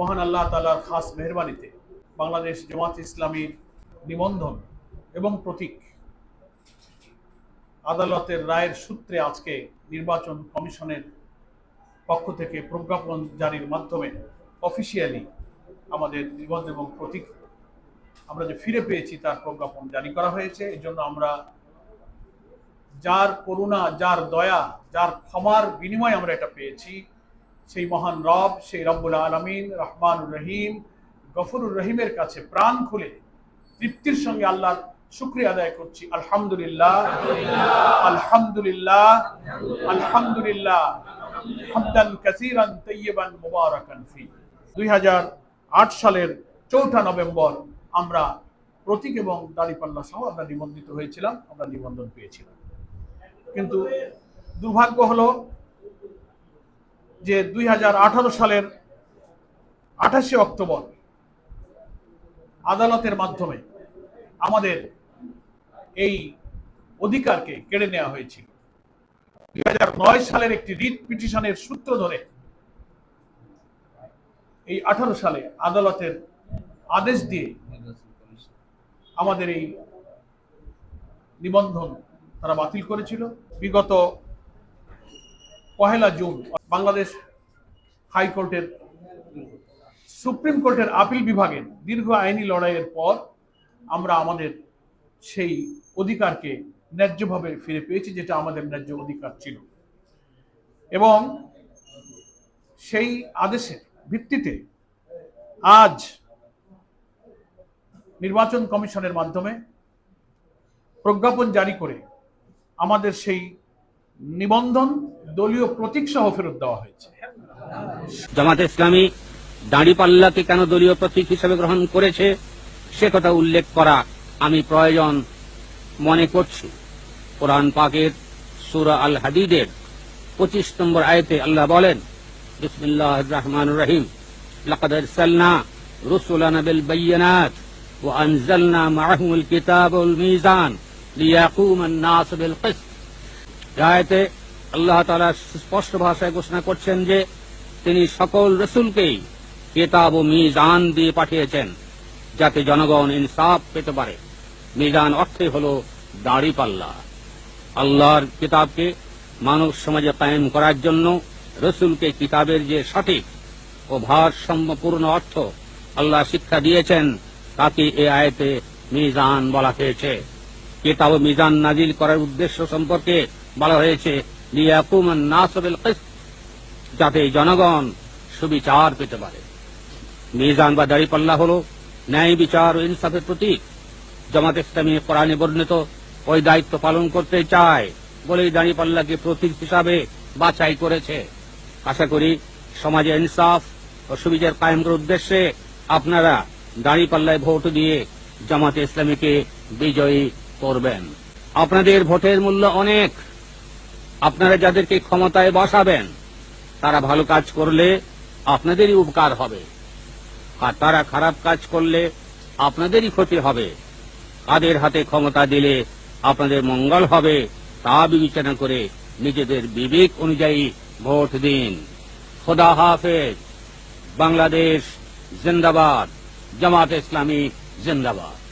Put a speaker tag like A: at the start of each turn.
A: মহান আল্লাহ তালার খাস মেহরবানিতে বাংলাদেশ জামাত ইসলামীর নিবন্ধন এবং প্রতীক আদালতের রায়ের সূত্রে আজকে নির্বাচন কমিশনের পক্ষ থেকে প্রজ্ঞাপন জারির মাধ্যমে অফিসিয়ালি আমাদের নিবন্ধন এবং প্রতীক আমরা যে ফিরে পেয়েছি তার প্রজ্ঞাপন জারি করা হয়েছে। এই জন্য আমরা যার করুণা, যার দয়া, যার ক্ষমার বিনিময়ে আমরা এটা পেয়েছি। সেই মহান রব, সেই রব্বুল আলমিন, রহমানুর রহিম, গফরুর রহিমের কাছে প্রাণ খুলে তৃপ্তির সঙ্গে আল্লাহর শুক্রিয়া আদায় করছি। আলহামদুলিল্লাহ। আলহামদুলিল্লাহ। আলহামদুলিল্লাহ। হামদান কাসিরান তৈয়বান মুবারাকান ফি। দুই সালের চৌঠা নভেম্বর আমরা প্রতীক এবং দাড়িপাল্লা সহ আমরা নিবন্ধিত হয়েছিলাম, আমরা নিবন্ধন পেয়েছিলাম। কিন্তু দুর্ভাগ্য হলো যে দুই হাজার আঠারো সালের আঠাশে অক্টোবর আদালতের মাধ্যমে আমাদের এই অধিকারকে কেড়ে নেওয়া হয়েছিল। দুই নয় সালের একটি রিট পিটিশনের সূত্র ধরে এই আঠারো সালে আদালতের আদেশ দিয়ে আমাদের এই নিবন্ধন তারা বাতিল করেছিল। বিগত পহেলা জুন, বাংলাদেশ হাইকোর্টের, সুপ্রিম কোর্টের আপিল বিভাগের দীর্ঘ আইনি লড়াইয়ের পর আমরা আমাদের সেই অধিকারকে ন্যায্যভাবে ফিরে পেয়েছি, যেটা আমাদের ন্যায্য অধিকার ছিল। এবং সেই আদেশের ভিত্তিতে আজ নির্বাচন কমিশনের মাধ্যমে প্রজ্ঞাপন জারি করে আমাদের সেই নিবন্ধন দলীয় প্রতীক সহ ফেরত দেওয়া হয়েছে
B: জামাত ইসলামী দাঁড়িপাল্লাকে কেন দলীয় প্রতীক হিসেবে গ্রহণ করেছে সে কথা উল্লেখ করা আমি প্রয়োজন মনে করছি কোরআন পাকের সুরা আল হাদিদের পঁচিশ নম্বর আয়তে আল্লাহ বলেন বিসমিল্লাহ রহমান রহিম لقد ارسلنا رسلنا بالبينات وانزلنا معهم الكتاب والميزان ليقوم الناس بالقسط আয়াতে আল্লাহ তাআলা স্পষ্ট ভাষায় ঘোষণা করছেন যে তিনি সকল রসুলকেই কেতাব ও মিজান দিয়ে পাঠিয়েছেন, যাতে জনগণ ইনসাফ পেতে পারে। মিজান অর্থে হল দাড়ি পাল্লা। আল্লাহর কিতাবকে মানব সমাজে কায়েম করার জন্য রসুলকে কিতাবের যে সঠিক ও ভারসাম্যপূর্ণ অর্থ আল্লাহ শিক্ষা দিয়েছেন, তাকে এ আয়তে মিজান বলা হয়েছে। কিতাব মিজান নাজিল করার উদ্দেশ্য সম্পর্কে বলা হয়েছে যাতে জনগণ সুবিচার পেতে পারে। মিজান বা দাড়িপাল্লা হল ন্যায় বিচার ও ইনসাফের প্রতীক। জামাত ইসলামী কোরআনে বর্ণিত, ওই দায়িত্ব পালন করতে চায় বলেই দাড়িপাল্লাকে প্রতীক হিসাবে বাছাই করেছে। আশা করি সমাজে ইনসাফ ও সুবিচার কায়েম করার উদ্দেশ্যে আপনারা দাড়িপাল্লায় ভোট দিয়ে জামাতে ইসলামীকে বিজয়ী করবেন। আপনাদের ভোটের মূল্য অনেক। আপনারা যাদেরকে ক্ষমতায় বসাবেন, তারা ভালো কাজ করলে আপনাদেরই উপকার হবে। আর তারা খারাপ কাজ করলে আপনাদেরই ক্ষতি হবে। কাদের হাতে ক্ষমতা দিলে আপনাদের মঙ্গল হবে, তা বিবেচনা করে নিজেদের বিবেক অনুযায়ী ভোট দিন। খোদা হাফেজ। বাংলাদেশ জিন্দাবাদ। জামাত ইসলামী জিন্দাবাদ।